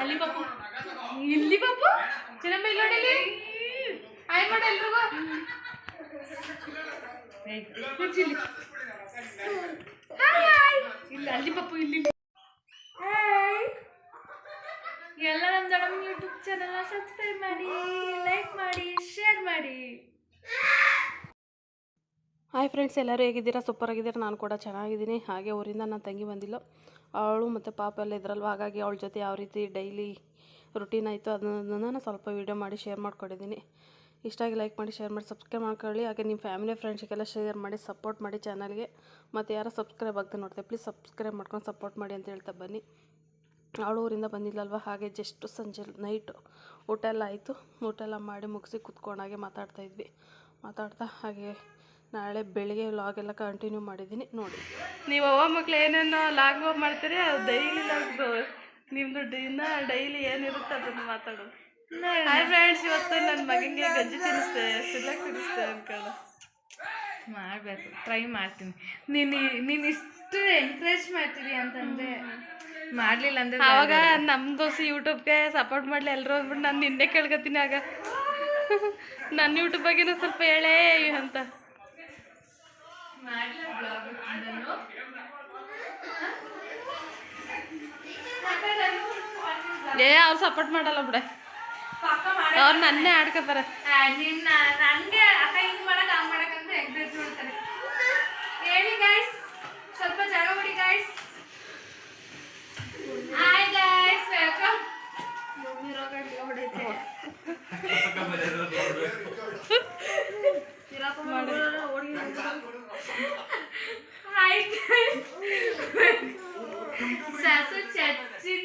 ಅಲ್ಲಿ ಪಾಪು ಇಲ್ಲಿ ಪಾಪು ಚಿನ್ನಮ್ಮ ಇಲ್ಲಿ ನೋಡಿ ಇಲ್ಲಿ ಹಾಯ್ ಮಾಡು ಎಲ್ರಿಗೂ ಏಯ್, ಕೂರ್ಚು ಇಲ್ಲಿ. ಹಾಯ್. ಇಲ್ಲಿ ಅಲ್ಲಿ ಪಾಪು ಇಲ್ಲಿ ಇಲ್ಲಿ. ಹಾಯ್. ಎಲ್ಲ ನಮ್ಮ ದೊಡ್ಡಮ್ಮ ಯೂಟ್ಯೂಬ್ ಚಾನಲ್ನ ಸಬ್ಸ್ಕ್ರೈಬ್ ಮಾಡಿ ಲೈಕ್ ಮಾಡಿ ಶೇರ್ ಮಾಡಿ ಹಾಯ್ ಫ್ರೆಂಡ್ಸ್ ಎಲ್ಲರೂ ಹೇಗಿದ್ದೀರಾ? ಸೂಪರ್ ಆಗಿದ್ದೀರಾ? ನಾನು ಕೂಡ ಚೆನ್ನಾಗಿದ್ದೀನಿ. ಹಾಗೆ ಊರಿಂದ ನನ್ನ ತಂಗಿ ಬಂದಿಲ್ಲ. ಅವಳು ಮತ್ತು ಪಾಪ ಎಲ್ಲ ಇದ್ರಲ್ವ? ಹಾಗಾಗಿ ಅವಳ ಜೊತೆ ಯಾವ ರೀತಿ ಡೈಲಿ ರುಟೀನ್ ಆಯಿತು ಅದನ್ನು ನಾನು ಸ್ವಲ್ಪ ವೀಡಿಯೋ ಮಾಡಿ ಶೇರ್ ಮಾಡ್ಕೊಂಡಿದ್ದೀನಿ. ಇಷ್ಟ ಆಗಿ ಲೈಕ್ ಮಾಡಿ ಶೇರ್ ಮಾಡಿ ಸಬ್ಸ್ಕ್ರೈಬ್ ಮಾಡ್ಕೊಳ್ಳಿ. ಹಾಗೆ ನಿಮ್ಮ ಫ್ಯಾಮಿಲಿ ಫ್ರೆಂಡ್ಸ್ಗೆಲ್ಲ ಶೇರ್ ಮಾಡಿ ಸಪೋರ್ಟ್ ಮಾಡಿ ಚಾನಲ್ಗೆ ಮತ್ತು ಯಾರೋ ಸಬ್ಸ್ಕ್ರೈಬ್ ಆಗ್ತಾ ನೋಡ್ತಾರೆ ಪ್ಲೀಸ್ ಸಬ್ಸ್ಕ್ರೈಬ್ ಮಾಡ್ಕೊಂಡು ಸಪೋರ್ಟ್ ಮಾಡಿ ಅಂತ ಹೇಳ್ತಾ ಬನ್ನಿ. ಅವಳು ಊರಿಂದ ಬಂದಿಲ್ಲಲ್ವ? ಹಾಗೆ ಜಸ್ಟ್ ಸಂಜೆ ನೈಟು ಊಟ ಎಲ್ಲ ಆಯಿತು. ಊಟ ಎಲ್ಲ ಮಾಡಿ ಮುಗಿಸಿ ಕುತ್ಕೊಂಡಾಗೆ ಮಾತಾಡ್ತಾ ಇದ್ವಿ. ಮಾತಾಡ್ತಾ ಹಾಗೆ ನಾಳೆ ಬೆಳಿಗ್ಗೆ ಲಾಗ್ ಎಲ್ಲ ಕಂಟಿನ್ಯೂ ಮಾಡಿದ್ದೀನಿ ನೋಡಿ. ನೀವು ಅವ್ವ ಮಕ್ಳು ಏನೇನೋ ಲಾಗ್ ಮಾಡ್ತೀರಿ ಅದು ಡೈಲಿ ಲಾಗ್ದು ನಿಮ್ಮದು ದಿನ ಡೈಲಿ ಏನಿರುತ್ತೆ ಅದನ್ನು ಮಾತಾಡೋದು. ಹಾಯ್ ಫ್ರೆಂಡ್ಸ್ ಇವತ್ತು ನನ್ನ ಮಗನಿಗೆ ಗಜ್ಜಿ ತಿನ್ನಿಸ್ದೆ ಸಿಲ್ಲಕ್ ತಿನ್ನಿಸ್ದೆ ಅನ್ಕೊಂಡು ಮಾಡಬೇಕು ಟ್ರೈ ಮಾಡ್ತೀನಿ. ನೀನು ನೀನು ಇಷ್ಟು ಎಂಕರೇಜ್ ಮಾಡ್ತೀರಿ ಅಂತಂದ್ರೆ ಮಾಡಲಿಲ್ಲ ಅಂದ್ರೆ ಅವಾಗ ನಮ್ಮ ದೋಸೆ ಯೂಟ್ಯೂಬ್ಗೆ ಸಪೋರ್ಟ್ ಮಾಡಲಿ ಎಲ್ಲರೂ ಅಂದ್ಬಿಟ್ಟು ನಾನು ನಿನ್ನೆ ಕೇಳ್ಕೊತೀನಿ ಆಗ. ನನ್ನ ಯೂಟ್ಯೂಬ್ ಬಗ್ಗೆನೂ ಸ್ವಲ್ಪ ಹೇಳೇ ಅಂತ. ಏ ಅವ್ರು ಸಪೋರ್ಟ್ ಮಾಡಲ್ಲ ಬಿಡ. ಅವ್ರು ನನ್ನೇ ಆಡ್ಕೋತಾರೆ. ನಿನ್ನ ನನಗೆ ಅಕ್ಕ ಹಿಂಗೆ ಮಾಡಕ್ ಹಂಗ್ ಮಾಡಕ್ ಅಂತ ಎಂಕರೇಜ್ ಮಾಡ್ತಾರೆ. ಹೇಳಿ ಗಾಯ್ಸ್ ಸ್ವಲ್ಪ ಜಾಗ ಬಿಡಿ ಗಾಯ್ಸ್ ಹಾಯ್ ಗಾಯ್ಸ್ ವೆಲ್ಕಮ್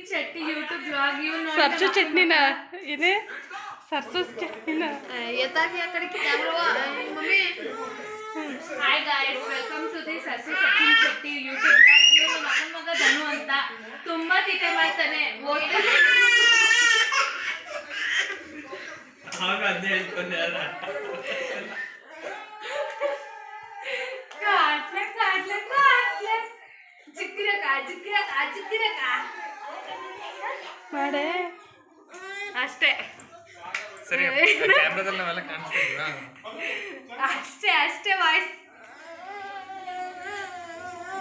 ಚಟ್ಟಿ ಯೂಟ್ಯೂಬ್ ಬ್ಲಾಗ್ ಇವ್ ನೋಡಿ ಸರ್ಸು ಚಟ್ನಿನ ಇದೇ ಸರ್ಸು ಚಟ್ನಿನ hi guys welcome to the ಸಸಿ ಸಚಿನ್ ಶೆಟ್ಟಿ ಯೂಟ್ಯೂಬ್ ಇವ್ರ ಮಗನ ಮಗ ಧನು ಅಂತ ತುಂಬಾ ತೀಟೆ ಮಾಡ್ತಾನೆ ಓದ್ತಾನೆ ಆಗ ಅದೇ ಹೇಳ್ಕೊಂಡೆ ಮಾಡೆ. ಅಷ್ಟೇ. ಸರಿ ಕ್ಯಾಮ್ರಾದಲ್ಲಿ ನಾವೆಲ್ಲ ಕಾಣಿಸ್ತಾ ಅಷ್ಟೇ ಅಷ್ಟೇ ವಾಯ್ಸ್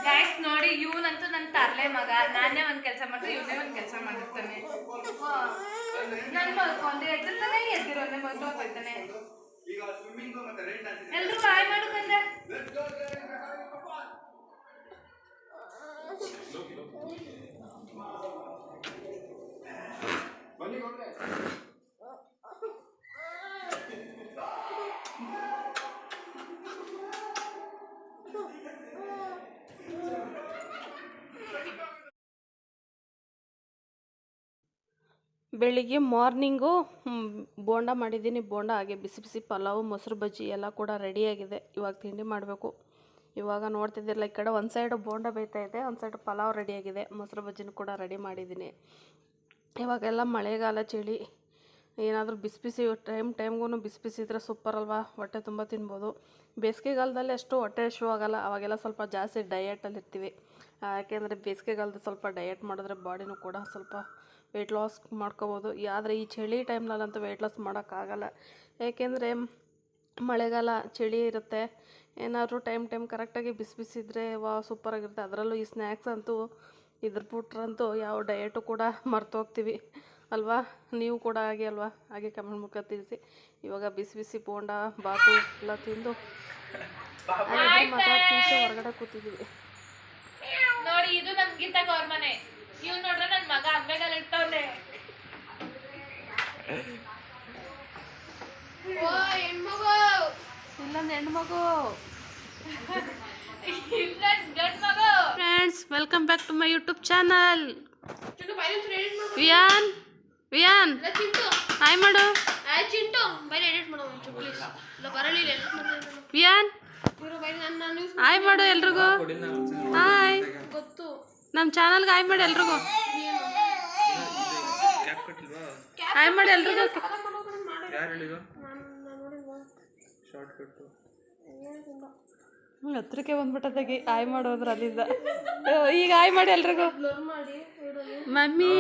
ಗೈಸ್ ನೋಡಿ ಇವನಂತೂ ನನ್ನ ತರಲೆ ಮಗ. ನಾನೇ ಒಂದು ಕೆಲಸ ಮಾಡ್ತೀನಿ ಇವನೇ ಒಂದು ಕೆಲಸ ಮಾಡಿರ್ತಾನೆ ನನ್ ಮಲ್ಕೊಂಡೆ ಎದ್ದಿರ್ತಾನೆ ಎದ್ದಿರೋನೆ ಮಲ್ಕೊಂಡ್ ಹೋಗ್ತಾನೆ. ಎಲ್ರು ಬಾಯ್ ಮಾಡು ಬೆಳಿಗ್ಗೆ ಮಾರ್ನಿಂಗು ಬೋಂಡ ಮಾಡಿದ್ದೀನಿ. ಬೋಂಡ ಹಾಗೆ ಬಿಸಿ ಬಿಸಿ ಪಲಾವು, ಮೊಸರು ಬಜ್ಜಿ ಎಲ್ಲ ಕೂಡ ರೆಡಿಯಾಗಿದೆ ಇವಾಗ ತಿಂಡಿ ಮಾಡಬೇಕು. ಇವಾಗ ನೋಡ್ತಿದ್ದಿರಲ್ಲ, ಈ ಕಡೆ ಒಂದು ಸೈಡು ಬೋಂಡ ಬೇಯ್ತಾ ಇದೆ, ಒಂದು ಸೈಡು ಪಲಾವ್ ರೆಡಿಯಾಗಿದೆ ಮೊಸರು ಬಜ್ಜಿನೂ ಕೂಡ ರೆಡಿ ಮಾಡಿದ್ದೀನಿ. ಇವಾಗೆಲ್ಲ ಮಳೆಗಾಲ ಚಳಿ, ಏನಾದರೂ ಬಿಸಿ ಬಿಸಿ ಟೈಮ್ ಟೈಮ್ಗೂ ಬಿಸಿ ಬಿಸಿ ಇದ್ರೆ ಸೂಪರ್ ಅಲ್ವಾ? ಹೊಟ್ಟೆ ತುಂಬ ತಿನ್ಬೋದು. ಬೇಸಿಗೆಗಾಲದಲ್ಲಿ ಅಷ್ಟು ಹೊಟ್ಟೆ ಶೂ ಆಗೋಲ್ಲ, ಅವಾಗೆಲ್ಲ ಸ್ವಲ್ಪ ಜಾಸ್ತಿ ಡಯಟಲ್ಲಿ ಇರ್ತೀವಿ. ಯಾಕೆಂದರೆ ಬೇಸಿಗೆಗಾಲದ ಸ್ವಲ್ಪ ಡಯಟ್ ಮಾಡಿದ್ರೆ ಬಾಡಿನೂ ಕೂಡ ಸ್ವಲ್ಪ ವೆಯ್ಟ್ ಲಾಸ್ ಮಾಡ್ಕೋಬೋದು. ಆದರೆ ಈ ಚಳಿ ಟೈಮ್ನಲ್ಲಂತೂ ವೆಯ್ಟ್ ಲಾಸ್ ಮಾಡೋಕ್ಕಾಗಲ್ಲ ಏಕೆಂದರೆ ಮಳೆಗಾಲ ಚಳಿ ಇರುತ್ತೆ. ಏನಾದರೂ ಟೈಮ್ ಟೈಮ್ ಕರೆಕ್ಟಾಗಿ ಬಿಸಿ ಬಿಸಿ ಇದ್ದರೆ ವಾ ಸೂಪರಾಗಿರುತ್ತೆ ಅದರಲ್ಲೂ ಈ ಸ್ನ್ಯಾಕ್ಸ್ ಅಂತೂ ಇದ್ರ ಬಿಟ್ರಂತೂ ಯಾವ ಡಯಟು ಕೂಡ ಮರ್ತೋಗ್ತೀವಿ ಅಲ್ವಾ? ನೀವು ಕೂಡ ಹಾಗೆ ಅಲ್ವಾ? ಹಾಗೆ ಕಮೆಂಟ್ ಮುಖ ತಿಳಿಸಿ. ಇವಾಗ ಬಿಸಿ ಬಿಸಿ ಬೋಂಡ ಬಾತು ಎಲ್ಲ ತಿಂದು ಮಾತಾಡ್ತೀವಿ ಹೊರಗಡೆ ಕೂತಿದ್ದೀವಿ ನೋಡಿ ಇದು ನಮ್ ಗೀತಾಗ ಅವ್ರ ಮನೆ. ಇವ್ ನೋಡ್ರೆ ನನ್ ಮಗ ಅಂಬೆಗಾಲ ಇಟ್ಟವ್ನೆ. ಇಲ್ಲೊಂದು ಹೆಣ್ಮಗು. Friends welcome back to my YouTube channel Viyan Viyan hi ಮಾಡು ವಿಯಾನ್ ಹಾಯ್ ಮಾಡು ಎಲ್ರಿಗೂ? ಹಾಯ್ ಗೊತ್ತು ನಮ್ಮ ಚಾನಲ್ಗೆ ಹಾಯ್ ಮಾಡಿ ಎಲ್ರಿಗೂ? ಕ್ಯಾಪ್ ಕೊಟ್ಟಿಲ್ವಾ ಹಾಯ್ ಮಾಡಿ ಎಲ್ರಿಗೂ? ಯಾರು ಹೇಳಿದ್ರು ನಾನು ನೋಡಿಲ್ವಾ? ಶಾರ್ಟ್ ಕಟ್ಟು ಹತ್ರಕ್ಕೆ ಬಂದ್ಬಿಟ್ಟದಾಗಿ ಆಯ್ ಮಾಡೋದ್ರ ಅಲ್ಲಿಂದ. ಅಯ್ಯೋ, ಈಗ ಆಯ್ ಮಾಡಿ ಎಲ್ರಿಗೂ. ಮಮ್ಮಿ.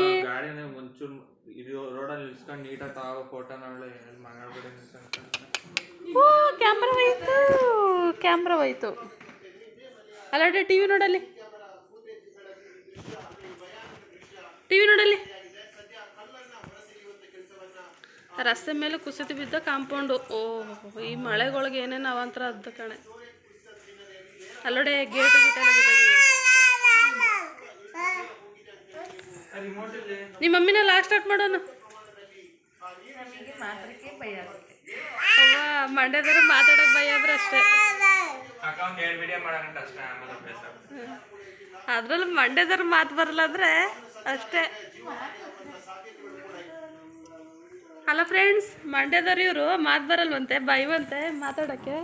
ಓ ಕ್ಯಾಮ್ರಾ ಹೋಯ್ತು ಕ್ಯಾಮ್ರಾ ಹೋಯ್ತು. ಅಲ್ಲಡೆ ಟಿವಿ ನೋಡಲ್ಲಿ. ಟಿವಿ ನೋಡಲ್ಲಿ. ರಸ್ತೆ ಮೇಲೆ ಕುಸಿತು ಬಿದ್ದ ಕಾಂಪೌಂಡು. ಓ ಈ ಮಳೆಗೊಳಗೆ ಏನೇನು ಅವಂತರ ಅದ್ದ ಕಣೆ. ಅಲ್ಲೋಡೆ ಗೇಟ್ ಗೀಟ್ ಎಲ್ಲ ನಿಮ್ಮ ಮಮ್ಮಿನ ಲಾಸ್ಟ್ ಸ್ಟಾರ್ಟ್ ಮಾಡೋಣ. ಮಂಡ್ಯದವ್ರು ಮಾತಾಡೋಕೆ ಭಯ ಆದ್ರೆ ಅಷ್ಟೇ. ಅದ್ರಲ್ಲಿ ಮಂಡ್ಯದವ್ರ ಮಾತು ಬರಲ್ಲ ಅಂದ್ರೆ ಅಷ್ಟೇ. ಅಲ್ಲ ಫ್ರೆಂಡ್ಸ್ ಮಂಡ್ಯದವ್ರು ಇವರು ಮಾತು ಬರಲ್ವಂತೆ ಬೈವಂತೆ ಮಾತಾಡೋಕ್ಕೆ?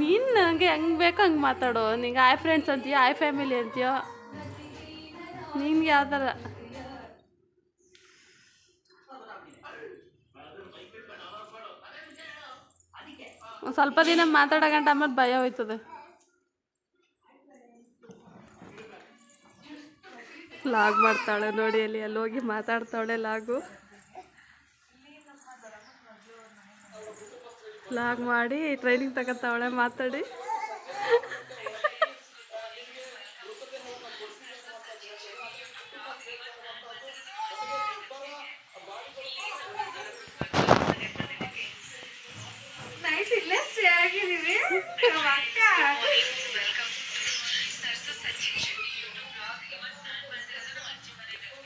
ನೀನು ನಂಗೆ ಹೆಂಗೆ ಬೇಕೋ ಹಂಗೆ ಮಾತಾಡು. ನಿಂಗೆ ಆಯ್ ಫ್ರೆಂಡ್ಸ್ ಅಂತೀಯೋ, ಆಯ್ ಫ್ಯಾಮಿಲಿ ಅಂತೀಯೋ. ನಿನ್ಗೆ ಯಾವ ಥರ ಸ್ವಲ್ಪ ದಿನ ಮಾತಾಡೋ ಗಂಟ ಆಮೇಲೆ ಭಯ ಹೋಯ್ತದೆ. ಲಾಗ್ ಮಾಡ್ತಾಳೆ ನೋಡಿ ಅಲ್ಲಿ ಅಲ್ಲಿ ಹೋಗಿ ಮಾತಾಡ್ತಾಳೆ ಲಾಗು. ಲಾಗ್ ಮಾಡಿ ಟ್ರೈನಿಂಗ್ ತಗೋತಾವಳೆ ಮಾತಾಡಿ.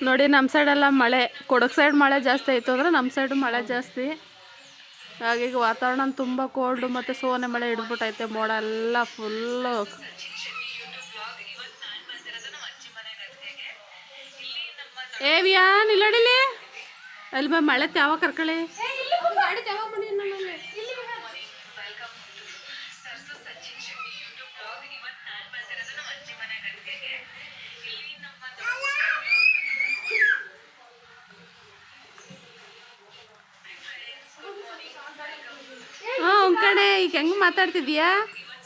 ನೋಡಿ ನಮ್ಮ ಸೈಡೆಲ್ಲ ಮಳೆ. ಕೊಡಗು ಸೈಡ್ ಮಳೆ ಜಾಸ್ತಿ ಆಯಿತು ಅಂದರೆ ನಮ್ಮ ಸೈಡು ಮಳೆ ಜಾಸ್ತಿ. ಹಾಗಾಗಿ ವಾತಾವರಣ ತುಂಬ ಕೋಲ್ಡು ಮತ್ತು ಸೋನೆ ಮಳೆ ಹಿಡಿದ್ಬಿಟ್ಟೈತೆ ಮೋಡ ಎಲ್ಲ ಫುಲ್ಲು ಏ ನಿಲ್ಲಡಿಲಿ ಅಲ್ಲಿ ಮಳೆ ತ್ಯಾವ ಕರ್ಕಳಿ ಗಾಡಿ ತಗೊಂಡ್ ಬಂದಿ ನಮ್ಮಲ್ಲಿ ಹಾಂ ಕಣೆ ಈಗ ಹೆಂಗೆ ಮಾತಾಡ್ತಿದ್ಯಾ?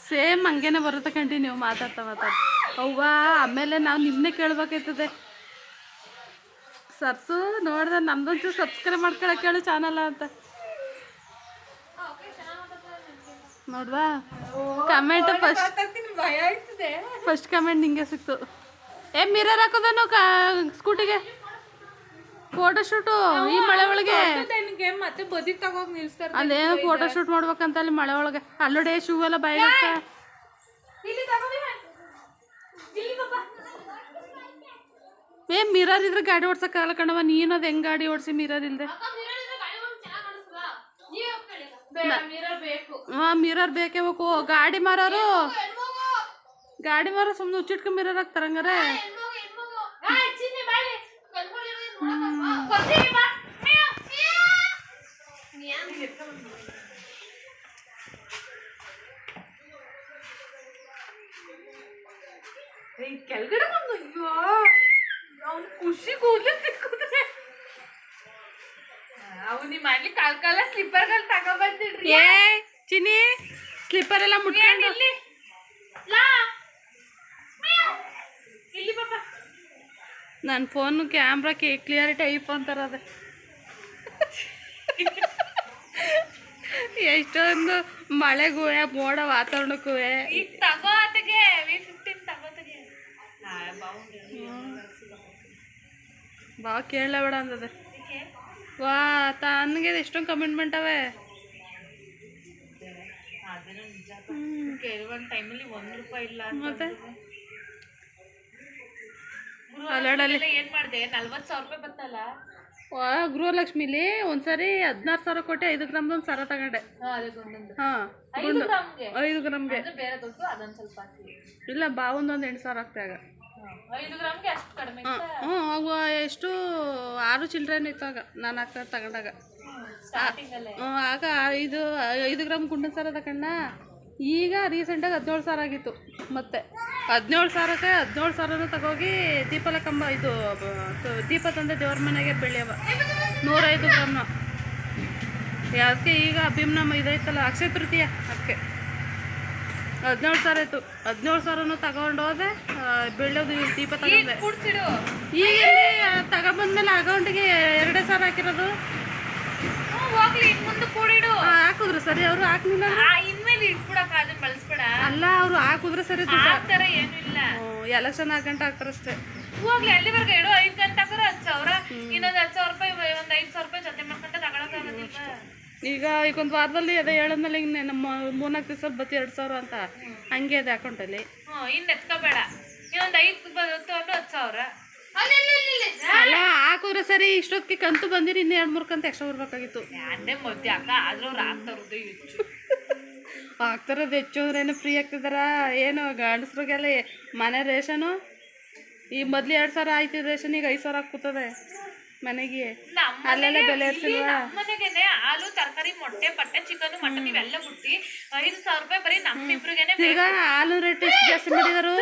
ಸೇಮ್ ಹಂಗೇನೆ ಬರುತ್ತೆ ನೀವು ಮಾತಾಡ್ತಾ ಮಾತಾಡ್ತಾ. ಅವ್ವ ಆಮೇಲೆ ನಾವು ನಿಮ್ಮನ್ನೇ ಕೇಳ್ಬೇಕಾಯ್ತದೆ. ಸರ್ಸು ನೋಡ್ದೆ ನಮ್ದೊಂಚು ಸಬ್ಸ್ಕ್ರೈಬ್ ಮಾಡ್ಕೊಳಕ್ಕೆ ಹೇಳು ಚಾನಲ್ ಅಂತ. ನೋಡ್ವಾ? ಕಮೆಂಟ್ ಫಸ್ಟ್ ಫಸ್ಟ್ ಕಮೆಂಟ್ ನಿಂಗೆ ಸಿಕ್ತು. ಏ ಮಿರರ್ ಹಾಕೋದ ಕಾ ಸ್ಕೂಟಿಗೆ ಫೋಟೋ ಶೂಟು ಈ ಮಳೆ ಒಳಗೆ. ನನಗೆ ಮತ್ತೆ ಬದಿ ತಗೋಗ್ ನಿಲ್ಸ್ತಾರೆ ಅದೇನೋ ಫೋಟೋ ಶೂಟ್ ಮಾಡ್ಬೇಕಂತ ಅಲ್ಲಿ ಮಳೆ ಒಳಗೆ. ಅಲ್ಲೋಡೆ ಶೂ ಎಲ್ಲ ಬಾಯಿಗೆ ಬಾಬಾ ಏ ಮಿರರ್ ಇದ್ರೆ ಗಾಡಿ ಓಡ್ಸಕ್ಕಾಗಲ್ಲ ಕಣವ ನೀನು ಅದು ಹೆಂಗ್ ಗಾಡಿ ಓಡಿಸಿ ಮಿರರ್ ಇಲ್ದೆ? ಮಿರರ್ ಬೇಕು. ಹಾ ಮಿರರ್ ಬೇಕೇ ಬೇಕು. ಗಾಡಿ ಮಾರೋರು ಗಾಡಿ ಮಾರೋ ಸುಮ್ಮನೆ ಉಚ್ಚಿಟ್ಕೊಂಡ್ ಮಿರರ್ ಹಾಕ್ತಾರ ಹಂಗಾರೆ ಈ ಕೆಳಗಡೆ ಬಂದು ಅಯ್ಯೋ ಅವ್ನು ಖುಷಿ ಕೂದಲು ಸಿಕ್ಕಿದ್ರೆ ಅವನಿ ಮಾಡ್ಲಿ ಕಾಲ್ ಕಾಲ ಸ್ಲಿಪ್ಪರ್ಗಳು ತಗೊಬಂದಿಡ್ರಿ ಏ ಚಿನಿ ಸ್ಲಿಪ್ಪರ್ ಎಲ್ಲ ಮುಟ್ಕೊಂಡು ನನ್ನ ಫೋನು ಕ್ಯಾಮ್ರಾಕ್ಕೆ ಕ್ಲಿಯರಿಟಿ ಐಫೋನ್ ಥರ ಅದೇ ಎಷ್ಟೊಂದು ಮಳೆಗೂ ಮೋಡ ವಾತಾವರಣಕ್ಕೂ ಬಾ ಕೇಳಲೇ ಬೇಡ ಅಂತದೆ ವಾ ತನಗೆ ಎಷ್ಟೊಂದು ಕಮಿಟ್ಮೆಂಟ್ ಅವೆ. ಕೆಲವೊಂದು ಟೈಮಲ್ಲಿ ಒಂದು ರೂಪಾಯಿ ಇಲ್ಲ ಮತ್ತೆ? ಅಲ್ಲಡಲ್ಲಿ ಏನು ಏನ್ ಮಾಡ್ದೆ? ನಲ್ವತ್ ಸಾವಿರ ರೂಪಾಯಿ ಬತ್ತಲ್ಲ ವಾ ಗೃಹಲಕ್ಷ್ಮಿಲಿ ಒಂದ್ಸರಿ ಹದಿನಾರು ಸಾವಿರ ಕೊಟ್ಟೆ ಐದು ಗ್ರಾಮ್ದೊಂದು ಸರ ತಗೊಂಡೆ. ಹಾಂ ಐದು ಗ್ರಾಮ್ಗೆ? ಇಲ್ಲ ಇಲ್ಲ ಬಾವೊಂದೊಂದು ಎಂಟು ಸಾವಿರ ಆಗ್ತಾಗ ಹ್ಞೂ ಅವ ಎಷ್ಟು ಆರು ಚಿಲ್ಡ್ರನ್ ಆಗ ನಾನು ಹಾಕ್ತಾ ತಗೊಂಡಾಗ. ಹ್ಞೂ ಆಗ ಐದು ಐದು ಗ್ರಾಮ್ ಕುಂಡ ಸರ ತಗೊಂಡ ಈಗ ರೀಸೆಂಟಾಗಿ ಹದಿನೇಳು ಸಾವಿರ ಆಗಿತ್ತು ಮತ್ತೆ. ಹದಿನೇಳು ಸಾವಿರಕ್ಕೆ ಹದಿನೇಳು ಸಾವಿರನೂ ತಗೋಗಿ ದೀಪದ ಕಂಬ ಇದು ದೀಪ ತಂದೆ ದೇವ್ರ ಮನೆಗೆ ಬೆಳೆಯವ. ನೂರೈದು ಗ್ರಾಮ್ನ. ಅದಕ್ಕೆ ಈಗ ಭೀಮ್ನಮ್ಮ ಇದೈತಲ್ಲ ಅಕ್ಷಯ ತೃತೀಯ ಅದಕ್ಕೆ ಹದಿನೇಳು ಸಾವಿರ ಆಯಿತು. ಹದಿನೇಳು ಸಾವಿರನೂ ತಗೊಂಡು ಹೋದೆ ಬೆಳ್ಳದು ದೀಪ ತಗೊಂಡೆ. ಈಗ ತಗೊಂಬಂದ್ಮೇಲೆ ಅಕೌಂಟಿಗೆ ಎರಡೇ ಸಾವಿರ ಹಾಕಿರೋದು. ಹೋಗ್ಲಿ ಮುಂದೆ ಕೂಡಿಡು. ಹಾಕಿದ್ರು ಸರಿ ಅವರು ಹಾಕ್ಲಿಲ್ಲ ಇನ್ಮೇಲೆ ಇಟ್ಬಿಡಕ ಅದನ್ನ ಬಳಸ್ಬೇಡ. ಅಲ್ಲ ಅವರು ಹಾಕಿದ್ರೆ ಸರಿ ಆ ತರ ಏನು ಇಲ್ಲ. ಎಲೆಕ್ಷನ್ ಹಾಕಂಟ ಹಾಕ್ತಾರಷ್ಟೇ ಹೋಗ್ಲಿ ಅಲ್ಲಿವರೆಗೆ ಇಡು ಐದ್ ಗಂಟೆ ಹಾಕೋರ ಹತ್ತು ಸಾವಿರ. ಇನ್ನೊಂದ್ ಹತ್ತು ಸಾವಿರ ರೂಪಾಯಿ ಒಂದು ಐದ್ ಸಾವಿರ ರೂಪಾಯಿ ಜೊತೆ ಮಾಡ್ಕೊಂಡ ತಗೊಳಕ್ಕಾಗದಿಲ್ಲ ಈಗ ಈಗ ಒಂದು ವಾರದಲ್ಲಿ ಅದೇ ಹೇಳದ್ಮೇಲೆ ಈಗ ನಮ್ಮ ಮೂರ್ನಾಲ್ಕು ದಿವಸ ಬತ್ತಿ ಎರಡ್ ಸಾವಿರ ಅಂತ ಹಂಗೆ ಇದೆ ಅಕೌಂಟಲ್ಲಿ ಹ್ಮ್ ಇನ್ ಎತ್ಕೋಬೇಡ. ಇನ್ನೊಂದ್ ಐದ್ ಹತ್ತು ಸಾವಿರ. ಅಲ್ಲಿ ಹಾಕಿದ್ರೆ ಸರಿ ಇಷ್ಟೊತ್ತಿಗೆ ಕಂತು ಬಂದಿರಿ ಇನ್ನು ಎರಡು ಮೂರು ಕಂತು ಎಕ್ಸ್ಟ್ರಾ ಬರ್ಬೇಕಾಗಿತ್ತು. ಅದೇ ಮಧ್ಯ ಅಕ್ಕ ಆದ್ರೂ ಅವ್ರು ಆಗ್ತಾರದು ಹೆಚ್ಚು. ಅಂದ್ರೆ ಏನು ಫ್ರೀ ಆಗ್ತಿದಾರ? ಏನು ಗಂಡಸ್ರಿಗೆಲ್ಲ ಮನೆ ರೇಷನು? ಈ ಮೊದ್ಲು ಎರಡು ಸಾವಿರ ಆಯ್ತು ರೇಷನ್ ಈಗ ಐದು ಸಾವಿರ ಕೂತದೆ ಮನೆಗೆ. ಅಲ್ಲೆಲ್ಲ ಬೆಲೆ ನಮ್ಮನೆಗೆನೆ ಹಾಲು ತರಕಾರಿ ಮೊಟ್ಟೆ ಬಟ್ಟೆ ಚಿಕನ್ ಮಟನ್ ಇವೆಲ್ಲ ಮುಟ್ಟಿ ಐದು ಸಾವಿರ ರೂಪಾಯಿ ಬರೀ ನಮ್ಮಿಬ್ರಿಗೆನೆ ಈಗ ಹಾಲು ರೇಟ್ ಎಷ್ಟು ಜಾಸ್ತಿ ಮಾಡಿದಾರು?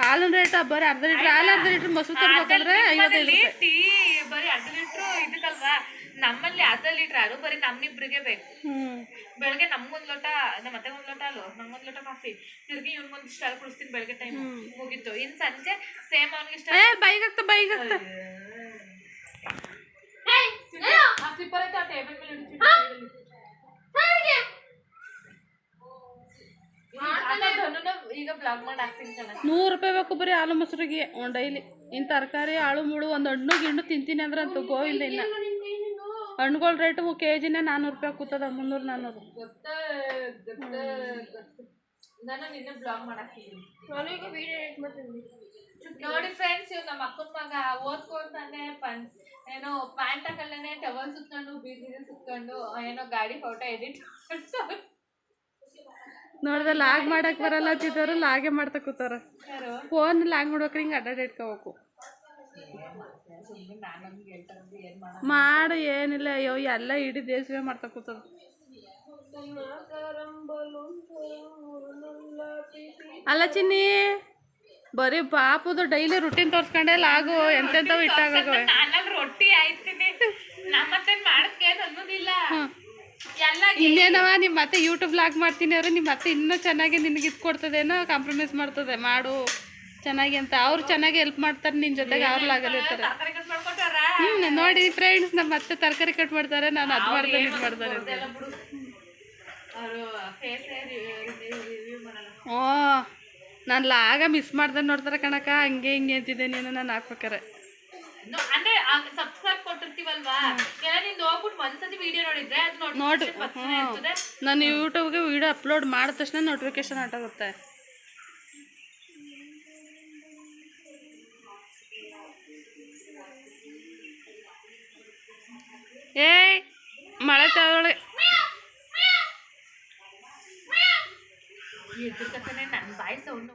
ಹಾಲಿನ ರೇಟ್ ಬರೀ ಅರ್ಧ ಲೀಟ್ರ್ ಹಾಲು ಅರ್ಧ ಲೀಟರ್ ಮೊಸರು ತರ್ಬೇಕಂದ್ರೆ ಐವತ್ತೈದು ಟೀ ಬರೀ ಅರ್ಧ ಲೀಟರ್ ಇದಕ್ಕಲ್ವಾ? ನಮ್ಮಲ್ಲಿ ಅರ್ಧ ಲೀಟ್ರ್ ಅದು ಬರೀ ನಮ್ಮಿಬ್ರಿಗೆ ಬೇಕು. ಬೆಳಗ್ಗೆ ನಮ್ಗೊಂದ್ ಲೋಟ ನಮ್ಮ ಮತ್ತೆ ಒಂದ್ ಲೋಟ ಹಾಲು ನಂಗೊಂದ್ ಲೋಟ ಕಾಫಿ ತಿರ್ಗಿ ಇವ್ನಿಗೊಂದ್ ಇಷ್ಟ ಹಾಲು ಕುಡಿಸ್ತೀನಿ ಬೆಳಗ್ಗೆ ಟೈಮ್ ಮುಗೀತು ಇನ್ ಸಂಜೆ ಸೇಮ್ ಅವ್ನಿಗೆ ಇಷ್ಟ ಏ ಬೈಗಾಗ್ತ? ಆ ಸ್ಲಿಪ್ಪರ್ ಐತೆ ಆ ಟೇಬಲ್ ಮೇಲೆ ಇಡ್ತೀನಿ? ಈಗ ಬ್ಲಾಗ್ ಮಾಡಿ ಹಾಕ್ತೀನಿ ಕಣ ನೂರು ರೂಪಾಯಿ ಬೇಕು ಬರೀ ಹಾಲು ಮೊಸರಿಗೆ. ಒಂದು ಡೈಲಿ. ಇನ್ನು ತರಕಾರಿ ಆಳು ಮುಳು ಒಂದು ಹಣ್ಣು ಗಿಣ್ಣು ತಿಂತೀನಿ ಅಂದ್ರೆ ಅಂತ ಗೋವಿಂದ ಇಲ್ಲ. ಹಣ್ಣುಗಳ ರೇಟು ಕೆ ಜಿನೇ ನಾನೂರು ರೂಪಾಯಿ ಕೂತದ ಮುನ್ನೂರು ನಾನ್ನೂರು ಗೊತ್ತ ಗೊತ್ತ ನಾನು ನಿನ್ನೆ ಬ್ಲಾಗ್ ಮಾಡಾಕಿದ್ದೀನಿ ನಾನು ಈಗ ವಿಡಿಯೋ ಎಡಿಟ್ ಮಾಡ್ತೀನಿ. ನೋಡಿ ಫ್ರೆಂಡ್ಸ್ ಇವ್ ನಮ್ಮ ಅಕ್ಕನ ಮಗ ಓದ್ಕೊಂತಾನೆ ಪನ್ ಏನೋ ಪ್ಯಾಂಟ್ ಹಾಕಲ್ಲೇ ಟವಲ್ ಸುತ್ಕೊಂಡು ಬೀದಿಗೆ ಸುತ್ಕೊಂಡು ಏನೋ ಗಾಡಿ ಫೋಟೋ ಎಡಿಟ್ ನೋಡಿದ್ರೆ ಲಾಗ್ ಮಾಡಕ್ ಬರಲ್ಲ ಅಂತಿದ್ದವ್ರು ಲಾಗೆ ಮಾಡ್ತಾ ಕೂತಾರ. ಫೋನ್ ಲಾಗ್ ಮಾಡ್ಬೇಕ್ರಿ ಹಿಂಗೆ ಅಡ್ಡಾಡಿ ಇಟ್ಕೋಬೇಕು. ಮಾಡ ಏನಿಲ್ಲ ಅಯ್ಯೋ ಎಲ್ಲ ಇಡೀ ದೇಶವೇ ಮಾಡ್ತಾ ಕೂತದ. ಅಲ್ಲ ಚಿನ್ನಿ ಬರೀ ಪಾಪದು ಡೈಲಿ ರುಟೀನ್ ತೋರ್ಸ್ಕೊಂಡೆ ಲಾಗು ಎಂತೆಂಥವು ಇಟ್ಟಾಗ ರೊಟ್ಟಿ ಆಯ್ತೀನಿ ನಮ್ಮತ್ತೆ ಮಾಡಕ್ಕೆ ಅನ್ನೋದಿಲ್ಲ. ಎಲ್ಲ ಇನ್ನೇನವ ನಿಮ್ಮ ಮತ್ತೆ ಯೂಟ್ಯೂಬ್ ಲಾಗ್ ಮಾಡ್ತೀನಿ ಅಂದ್ರೆ ನಿಮ್ಮ ಮತ್ತೆ ಇನ್ನೂ ಚೆನ್ನಾಗಿ ನಿನಗೆ ಇದು ಕೊಡ್ತದೇನೋ ಕಾಂಪ್ರಮೈಸ್ ಮಾಡ್ತದೆ ಮಾಡು ಚೆನ್ನಾಗಿ ಅಂತ. ಅವ್ರು ಚೆನ್ನಾಗಿ ಹೆಲ್ಪ್ ಮಾಡ್ತಾರೆ ನಿನ್ನ ಜೊತೆಗೆ ಅವ್ರು ಲಾಗಲಿರ್ತಾರೆ ಹ್ಞೂ ನೋಡಿ ಫ್ರೆಂಡ್ಸ್ ನಮ್ಮ ಮತ್ತೆ ತರಕಾರಿ ಕಟ್ ಮಾಡ್ತಾರೆ ನಾನು ಅದು ಮಾಡ್ತಾರೆ ಇದು ಮಾಡ್ತಾರೆ ಓ ನಾನು ಲಾಗ ಮಿಸ್ ಮಾಡ್ದೆ ನೋಡ್ತಾರೆ ಕಣಕ ಹಂಗೆ ಹಿಂಗೆ ಅಂತಿದ್ದೆ ನೀನು ನಾನು ಹಾಕ್ಬೇಕಾರೆ. ಅಂದ್ರೆ ಸಬ್ಸ್ಕ್ರೈಬ್ ಕೊಟ್ಟಿರ್ತೀವಲ್ವಾ? ಕೆಲ ನಿಂದು ಹೋಗ್ಬಿಟ್ಟು ಒಂದ್ಸತಿ ವಿಡಿಯೋ ನೋಡಿದ್ರೆ ಅದು ನೋಡು. ನಾನು ಯೂಟ್ಯೂಬ್ಗೆ ವಿಡಿಯೋ ಅಪ್ಲೋಡ್ ಮಾಡಿದ ತಕ್ಷಣ ನೋಟಿಫಿಕೇಶನ್ ಆಟಾಗುತ್ತೆ. ಏಯ್ ಮಳೆ ತಗೊಳ್ಳಿ ಎದ್ರಕನೆ ನನ್ನ ಬಾಯಿ ಸೌಂಡ್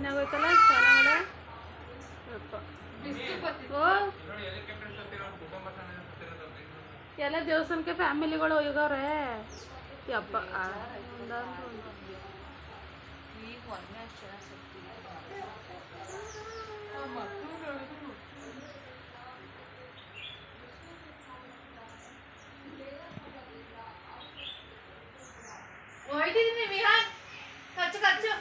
ಮಳೆ ಜಾಸ್ತಿನೇ ಆಗೋಯ್ತಲ್ಲ ಸ್ನಾನ ಮಾಡ ಯಪ್ಪ. ಓ ಎಲ್ಲ ದೇವಸ್ಥಾನಕ್ಕೆ ಫ್ಯಾಮಿಲಿಗಳು ಹೋಗವ್ರೆ ಯಪ್ಪ ಆ, ಒಂದಾದ್ರು ಒಂದು. ಈಗ ಒಂದೇ ಅಷ್ಟು ಜನ ಸಿಗ್ತಿಲ್ಲ ಹೋಯ್ತಿದ್ದೀನಿ ವಿಹಾನ್ ಕಚ್ಚು ಕಚ್ಚು